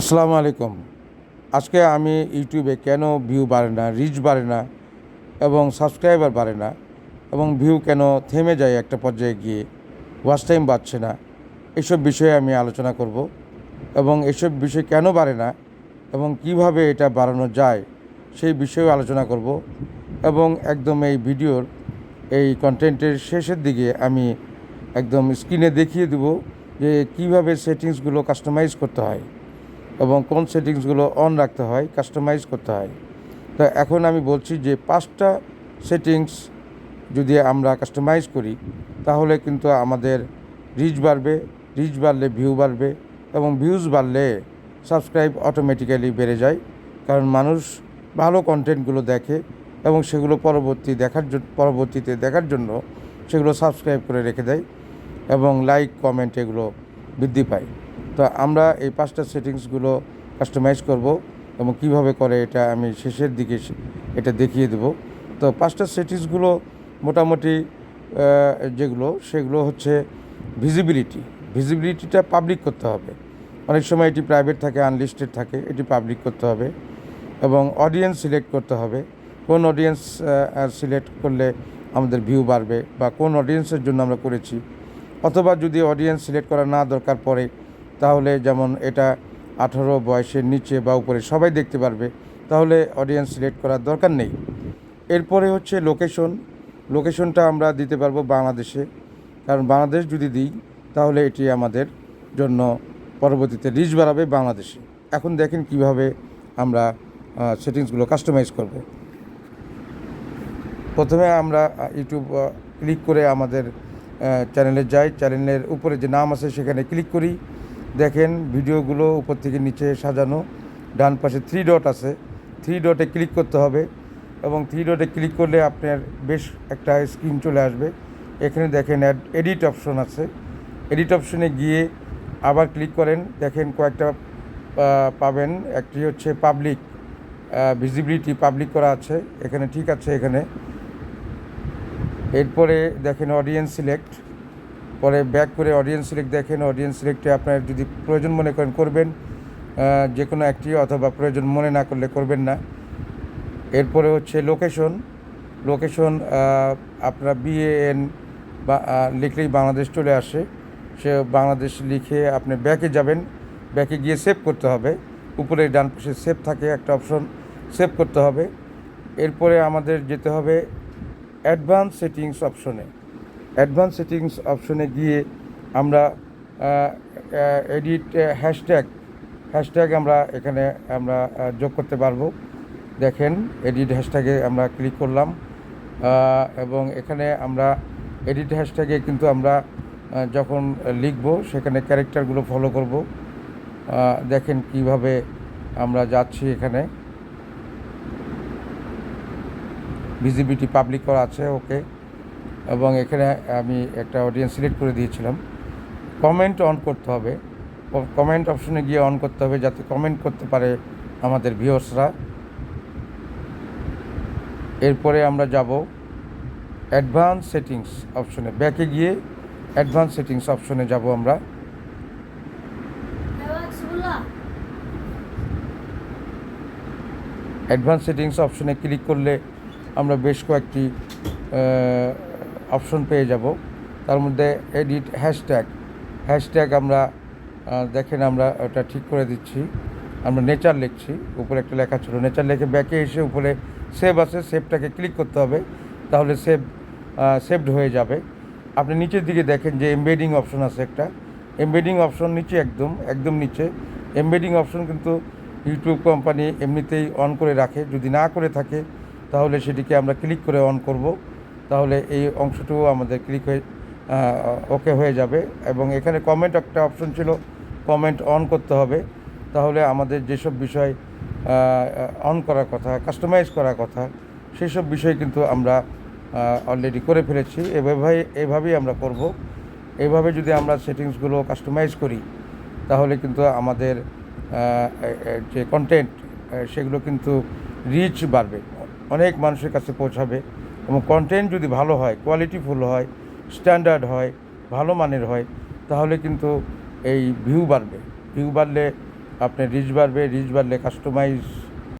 আসসালামু আলাইকুম। আজকে আমি ইউটিউবে কেন ভিউ বাড়ে না রিচ বাড়ে না এবং সাবস্ক্রাইবার বাড়ে না এবং ভিউ কেন থেমে যায় একটা পর্যায়ে গিয়ে ওয়াচ টাইম বাড়ছে না, এসব বিষয়ে আমি আলোচনা করব এবং এসব বিষয় কেন বাড়ে না এবং কীভাবে এটা বাড়ানো যায় সেই বিষয়েও আলোচনা করব এবং একদম এই ভিডিওর এই কন্টেন্টের শেষের দিকে আমি একদম স্ক্রিনে দেখিয়ে দেব যে কীভাবে সেটিংসগুলো কাস্টমাইজ করতে হয়। এবং কোন সেটিংসগুলো অন রাখতে হয় কাস্টমাইজ করতে হয়। তো এখন আমি বলছি যে পাঁচটা সেটিংস যদি আমরা কাস্টমাইজ করি, তাহলে কিন্তু আমাদের রিচ বাড়বে রিচ বাড়লে ভিউ বাড়বে এবং ভিউজ বাড়লে সাবস্ক্রাইব অটোমেটিক্যালি বেড়ে যায়। কারণ মানুষ ভালো কন্টেন্টগুলো দেখে এবং সেগুলো পরবর্তী দেখার জন্য পরবর্তীতে দেখার জন্য সেগুলো সাবস্ক্রাইব করে রেখে দেয় এবং লাইক কমেন্ট এগুলো বৃদ্ধি পায়। তো আমরা এই পাঁচটা সেটিংসগুলো কাস্টমাইজ করব এবং কীভাবে করে এটা আমি শেষের দিকে এটা দেখিয়ে দেব। তো পাঁচটা সেটিংসগুলো মোটামুটি যেগুলো, সেগুলো হচ্ছে ভিজিবিলিটি ভিজিবিলিটিটা পাবলিক করতে হবে। অনেক সময় এটি প্রাইভেট থাকে আনলিস্টেড থাকে, এটি পাবলিক করতে হবে এবং অডিয়েন্স সিলেক্ট করতে হবে। কোন অডিয়েন্স সিলেক্ট করলে আমাদের ভিউ বাড়বে বা কোন অডিয়েন্সের জন্য আমরা করেছি? অথবা যদি অডিয়েন্স সিলেক্ট করা না দরকার পড়ে তাহলে যেমন এটা আঠারো বয়সের নিচে বা উপরে সবাই দেখতে পারবে, তাহলে অডিয়েন্স সিলেক্ট করার দরকার নেই। এরপরে হচ্ছে লোকেশন লোকেশনটা আমরা দিতে পারব বাংলাদেশে। কারণ বাংলাদেশ যদি দিই, তাহলে এটি আমাদের জন্য পরবর্তীতে রিচ বাড়াবে বাংলাদেশে। এখন দেখেন কীভাবে আমরা সেটিংসগুলো কাস্টমাইজ করব। প্রথমে আমরা ইউটিউব ক্লিক করে আমাদের চ্যানেলে যাই। চ্যানেলের উপরে যে নাম আছে, সেখানে ক্লিক করি। দেখেন ভিডিওগুলো উপর থেকে নিচে সাজানো, ডান পাশে থ্রি ডট আছে। থ্রি ডটে ক্লিক করতে হবে এবং থ্রি ডটে ক্লিক করলে আপনার বেশ একটা স্ক্রিন চলে আসবে। এখানে দেখেন অ্যাড এডিট অপশন আছে। এডিট অপশনে গিয়ে আবার ক্লিক করেন। দেখেন কয়েকটা পাবেন। একটি হচ্ছে পাবলিক ভিজিবিলিটি পাবলিক করা আছে। এখানে ঠিক আছে এখানে। এরপরে দেখেন অডিয়েন্স সিলেক্ট পরে ব্যাক করে অডিয়েন্স সিলেক্ট দেখেন অডিয়েন্স সিলেক্টে আপনার যদি প্রয়োজন মনে করেন করবেন যে কোনো একটি অথবা প্রয়োজন মনে না করলে করবেন না। এরপরে হচ্ছে লোকেশন লোকেশন আপনার বিএএন বা লিখলেই বাংলাদেশ চলে আসে। সে বাংলাদেশ লিখে আপনি ব্যাকে যাবেন ব্যাকে গিয়ে সেভ করতে হবে। উপরে ডান পাশে সেভ থাকে, একটা অপশন সেভ করতে হবে। এরপরে আমাদের যেতে হবে অ্যাডভান্স সেটিংস অপশনে অ্যাডভান্স সেটিংস অপশনে গিয়ে আমরা এডিট হ্যাশট্যাগ হ্যাশট্যাগ আমরা এখানে আমরা যোগ করতে পারব। দেখেন, এডিট হ্যাশট্যাগে আমরা ক্লিক করলাম এবং এখানে আমরা এডিট হ্যাশট্যাগে কিন্তু আমরা যখন লিখব, সেখানে ক্যারেক্টারগুলো ফলো করব। দেখেন কীভাবে আমরা যাচ্ছি এখানে। ভিজিবিলিটি পাবলিক করা আছে, ওকে। এবং এখানে আমি একটা অডিয়েন্স সিলেক্ট করে দিয়েছিলাম। কমেন্ট অন করতে হবে। কমেন্ট অপশনে গিয়ে অন করতে হবে যাতে কমেন্ট করতে পারে আমাদের ভিউয়ার্সরা এরপরে আমরা যাব অ্যাডভান্স সেটিংস অপশনে ব্যাকে গিয়ে অ্যাডভান্স সেটিংস অপশনে যাব আমরা। অ্যাডভান্স সেটিংস অপশনে ক্লিক করলে আমরা বেশ কয়েকটি অপশন পেয়ে যাব। তার মধ্যে এডিট হ্যাশট্যাগ। হ্যাশট্যাগ আমরা দেখেন আমরা ওটা ঠিক করে দিচ্ছি। আমরা নেচার লিখছি, উপরে একটা লেখা ছিল। নেচার লিখে ব্যাকে এসে উপরে সেভ আছে, সেভটাকে ক্লিক করতে হবে। তাহলে সেভ সেভড হয়ে যাবে। আপনি নিচের দিকে দেখেন যে এমবেডিং অপশন আছে একটা। এমবেডিং অপশন নিচে একদম একদম নিচে। এমবেডিং অপশন কিন্তু ইউটিউব কোম্পানি এমনিতেই অন করে রাখে। যদি না করে থাকে, তাহলে সেটিকে আমরা ক্লিক করে অন করব। তাহলে এই অংশটুকু আমাদের ক্লিক হয়ে ওকে হয়ে যাবে। এবং এখানে কমেন্ট একটা অপশন ছিল কমেন্ট অন করতে হবে। তাহলে আমাদের যেসব বিষয় অন করার কথা কাস্টমাইজ করার কথা, সেসব বিষয় কিন্তু আমরা অলরেডি করে ফেলেছি। এভাবে, এভাবেই আমরা করব। এইভাবে যদি আমরা সেটিংসগুলো কাস্টমাইজ করি, তাহলে কিন্তু আমাদের যে কন্টেন্ট সেগুলো কিন্তু রিচ বাড়বে। অনেক মানুষের কাছে পৌঁছাবে। এবং কন্টেন্ট যদি ভালো হয় কোয়ালিটিফুল হয় স্ট্যান্ডার্ড হয়, ভালো মানের হয়, তাহলে কিন্তু এই ভিউ বাড়বে। ভিউ বাড়লে আপনার রিচ বাড়বে রিচ বাড়লে কাস্টমাইজ